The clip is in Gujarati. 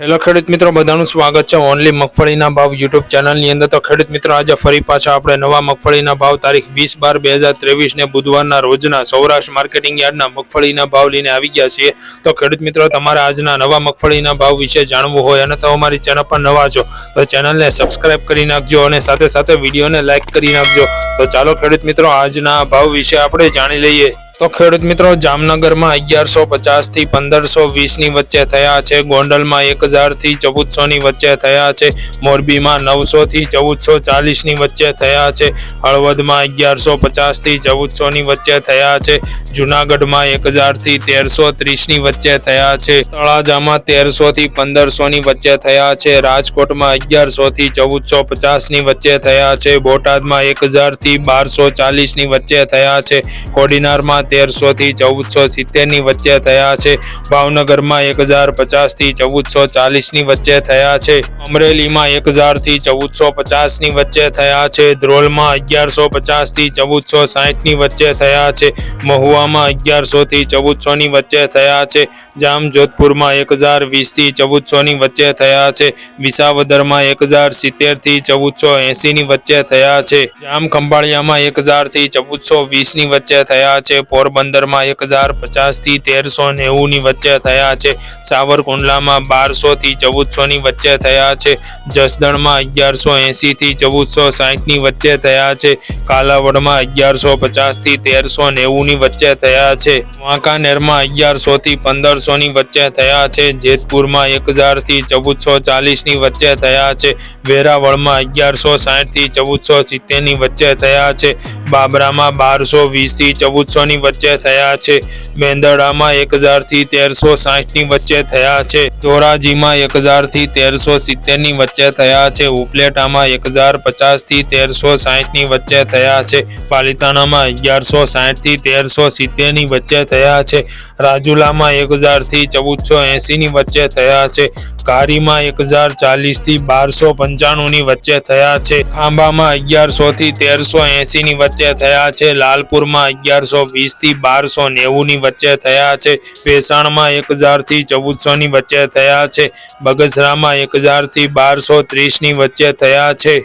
હેલો ખેડૂત મિત્રો, બધાનું સ્વાગત છે ઓનલી મગફળીના ભાવ યુટ્યુબ ચેનલની અંદર. તો ખેડૂત મિત્રો, આજે ફરી પાછા આપણે નવા મગફળીના ભાવ તારીખ વીસ બાર બે હજાર ત્રેવીસને બુધવારના રોજના સૌરાષ્ટ્ર માર્કેટિંગ યાર્ડના મગફળીના ભાવ લઈને આવી ગયા છીએ. તો ખેડૂત મિત્રો, તમારે આજના નવા મગફળીના ભાવ વિશે જાણવું હોય અને તો અમારી ચેનલ પર નવા છો, તો ચેનલને સબસ્ક્રાઇબ કરી નાખજો અને સાથે સાથે વિડીયોને લાઇક કરી નાખજો. તો ચાલો ખેડૂત મિત્રો, આજના ભાવ વિશે આપણે જાણી લઈએ. તો ખેડૂત મિત્રો, જામનગરમાં અગિયારસો પચાસથી પંદરસો વીસની વચ્ચે થયા છે. ગોંડલમાં એક હજારથી ચૌદસોની વચ્ચે થયા છે. મોરબીમાં નવસોથી ચૌદસો ચાલીસની વચ્ચે થયા છે. હળવદમાં અગિયારસો પચાસથી ચૌદસોની વચ્ચે થયા છે. જુનાગઢમાં એક હજારથી તેરસો ત્રીસની વચ્ચે થયા છે. તળાજામાં તેરસોથી પંદરસોની વચ્ચે થયા છે. રાજકોટમાં અગિયારસોથી ચૌદસો પચાસની વચ્ચે થયા છે. બોટાદમાં એક હજારથી બારસો ચાલીસની વચ્ચે થયા છે. કોડીનારમાં તેરસો થી ચૌદસો સિત્તેરની વચ્ચે થયા છે. ભાવનગરમાં એક હજાર પચાસથી ચૌદસો ચાલીસની વચ્ચે થયા છે. અમરેલીમાં એક હજારથી ચૌદસો પચાસની વચ્ચે થયા છે. ધ્રોલમાં અગિયારસો પચાસથી ચૌદસો સાઠની વચ્ચે થયા છે. મહુવામાં અગિયારસો થી ચૌદસો ની વચ્ચે થયા છે. જામ જોધપુરમાં એક હજાર વીસથી ચૌદસો ની વચ્ચે થયા છે. વિસાવદરમાં એક હજાર સિત્તેરથી ચૌદસો એસી ની વચ્ચે થયા છે. જામ ખંભાળિયામાં એક હજારથી ચૌદસો વીસની વચ્ચે થયા છે. પોરબંદરમાં એક હજાર પચાસથી તેરસો નેવુંની વચ્ચે થયા છે. સાવરકુંડલામાં બારસોથી ચૌદસોની વચ્ચે થયા છે. જસદણમાં અગિયારસો એંસીથી ચૌદસો સાહીઠની વચ્ચે થયા છે. કાલાવડમાં અગિયારસો પચાસથી તેરસો નેવું ની વચ્ચે થયા છે. વાંકાનેરમાં અગિયારસો થી પંદરસો ની વચ્ચે થયા છે. જેતપુરમાં એક હજારથી ચૌદસો ચાલીસની વચ્ચે થયા છે. વેરાવળમાં અગિયારસો સાહીઠથી ચૌદસો સિત્તેરની વચ્ચે થયા છે. બાબરામાં બારસો વીસથી ચૌદસો ની વચ્ચે થયા છે. મેંદરડામાં એક હજારથી તેરસો સાઠની વચ્ચે થયા છે. ધોરાજીમાં એક હજારથી તેરસો સિત્તેરની વચ્ચે થયા છે. ઉપલેટામાં એક હજાર પચાસથી તેરસો સાઠની વચ્ચે થયા છે. પાલિતાણામાં અગિયારસો સાઠથી તેરસો સિત્તેરની વચ્ચે થયા છે. રાજુલામાં એક હજારથી ચૌદસો એસી ની વચ્ચે થયા છે. કારીમાં એક હજાર ચાલીસથી બારસો પંચાણું ની વચ્ચે થયા છે. ખાંભામાં અગિયારસો થી તેરસો એસી ની વચ્ચે થયા છે. લાલપુરમાં અગિયારસો વીસથી બારસો નેવું ની વચ્ચે થયા છે. ભેસાણમાં એક હજારથી ચૌદસો ની વચ્ચે થયા છે. બગસરામાં એક હજારથી બારસો ત્રીસની વચ્ચે થયા છે.